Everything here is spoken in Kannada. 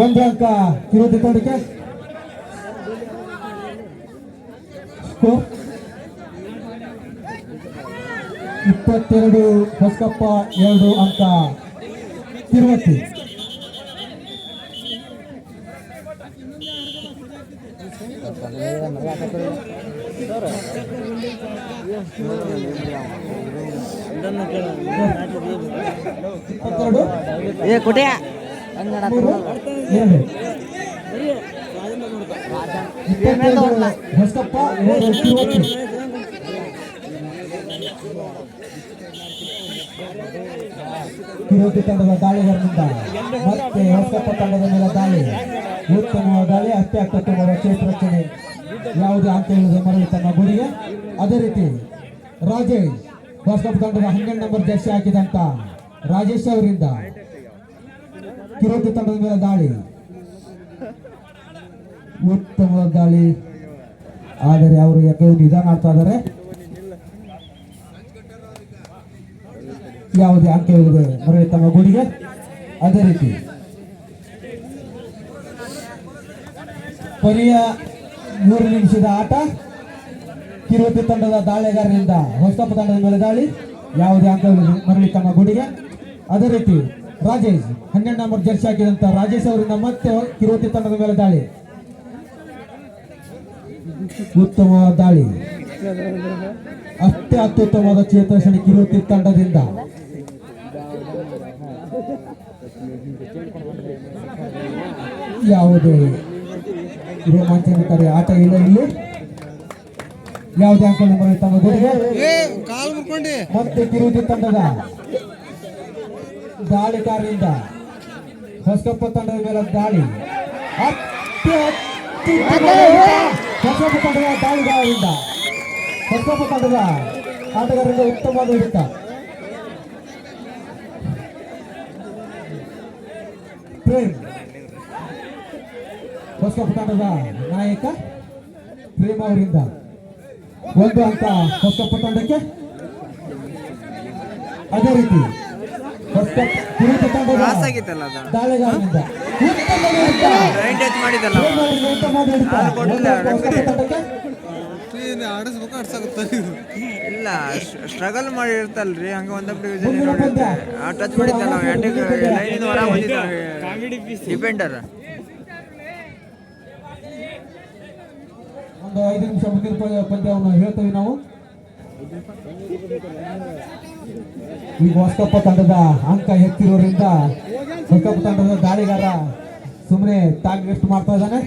ಒಂದು ಅಂಕ ಕಿರುತಿ ತಂಡಕ್ಕೆ ಸ್ಕೋರ್ ಇಪ್ಪತ್ತೆರಡು ಹೊಸಕಪ್ಪ ಎರಡು ಅಂಕ ತಿರುವತ್ತಿ. ಏ ಕುಟಿಯ? ತಿರುವತ್ತಿ ಕಿರುತಿ ತಂಡದ ದಾಳಿಗಳಿಂದ ಮತ್ತೆ ಹೊಸಕಪ್ಪ ತಂಡದ ಮೇಲೆ ದಾಳಿ. ಉತ್ತಮವಾದ ದಾಳಿ ಹತ್ಯೆ ಅತ್ಯುತ್ತಮವಾದ ಕ್ಷೇತ್ರ ರಕ್ಷಣೆ ಯಾವುದೇ ಅಂತ ಹೇಳಿದೆ ಮರಳಿ ತನ್ನ ಗುರಿಗೆ. ಅದೇ ರೀತಿ ರಾಜೇಶ್ ಹೊಸಕಪ್ಪ ತಂಡದ ಹನ್ನೆರಡು ನಂಬರ್ ಜರ್ಸಿ ಹಾಕಿದಂತ ರಾಜೇಶ್ ಅವರಿಂದ ಕಿರುತಿ ತಂಡದ ಮೇಲೆ ದಾಳಿ. ಉತ್ತಮ ದಾಳಿ. ಆದರೆ ಅವರು ಯಾಕೆ ನಿಧಾನ ಆಡ್ತಾ ಇದ್ದಾರೆ? ಯಾವುದೇ ಅಂಕ ಇಲ್ಲದೆ ಮರಳಿ ತಮ್ಮ ಗುಡಿಗೆ. ಅದೇ ರೀತಿ. ಕೊನೆಯ ಮೂರು ನಿಮಿಷದ ಆಟ. ಕಿರುತಿ ತಂಡದ ದಾಳಿಗಾರರಿಂದ ಹೊಸಪ್ಪ ತಂಡದ ಮೇಲೆ ದಾಳಿ. ಯಾವುದೇ ಅಂಕ ಇಲ್ಲದೆ ಮರಳಿ ತಮ್ಮ ಗುಡಿಗೆ. ಅದೇ ರೀತಿ ರಾಜೇಶ್ ಹನ್ನೆರಡು ನಂಬರ್ ಜರ್ಸಿ ಹಾಕಿದಂತ ರಾಜೇಶ್ ಅವರಿಂದ ಮತ್ತೆ ಕಿರುತಿ ತಂಡದ ಮೇಲೆ ದಾಳಿ. ಉತ್ತಮವಾದ ದಾಳಿ. ಅಷ್ಟೇ ಅತ್ಯುತ್ತಮವಾದ ಚೇತರಿಸಣೆ ಕಿರುತಿ ತಂಡದಿಂದ. ಯಾವುದು ರೋಮಾಂಚನಕಾರಿ ಆಟ ಇಲ್ಲ ಇಲ್ಲಿ. ಯಾವುದೇ ಕಾಲ್ ಮುರ್ಕೊಂಡಿ. ಮತ್ತೆ ಕಿರುತಿ ತಂಡದ. ದಾಳಿಕಾರರಿಂದ ಹೊಸಕಪ್ಪ ತಂಡದ ಮೇಲೆ ದಾಳಿ ಅತ್ಯುತ್ತಮವಾದ ಹೊಸಕಪ್ಪ ತಂಡದ ದಾಳಿಗಾರರಿಂದ ಹೊಸಕಪ್ಪ ತಂಡದ ಆಟಗಾರರಿಂದ ಉತ್ತಮವಾದ ಹಿಡಿತ ಪ್ರೇಮ್. ಹೊಸಕಪ್ಪ ತಂಡದ ನಾಯಕ ಪ್ರೇಮ್ ಅವರಿಂದ. ಒಂದು ಅಂಕ ಹೊಸಕಪ್ಪ ತಂಡಕ್ಕೆ. ಅದೇ ರೀತಿ ಆಗಿತ್ತಲ್ಲ ಟಚ್ ಆಡಿಸ್ಬೇಕು ಆಡ್ಸಾಗುತ್ತೆ. ಇಲ್ಲ ಸ್ಟ್ರಗಲ್ ಮಾಡಿ ಇರ್ತಲ್ರಿ ಹಂಗ ಮುಂದಿನ ಪಂದ್ಯ. ಟಚ್ ಮಾಡಿದ್ದಲ್ಲ ಎಂಟಿಗೆ ಲೈನಿಂದ ಹೊರ ಬಂದಿದ್ದ ಡಿಪೆಂಡರ್ ಒಂದು ಐದು ನಿಮಿಷ ಮುಂದಿನ ಪಂದ್ಯ- ಪಂದ್ಯವನ್ನು ಹೇಳ್ತೇವೆ ನಾವು. ಈಗ ಹೊಸಕಪ್ಪ ತಂಡದ ಅಂಕ ಹೆಚ್ಚಿರೋದ್ರಿಂದ ಹೊಸಕಪ್ಪ ತಂಡದ ದಾಳಿಗಾರ ಸುಮ್ಮನೆ ರೆಸ್ಟ್ ಮಾಡ್ತಾ ಇದ್ದಾನೆ.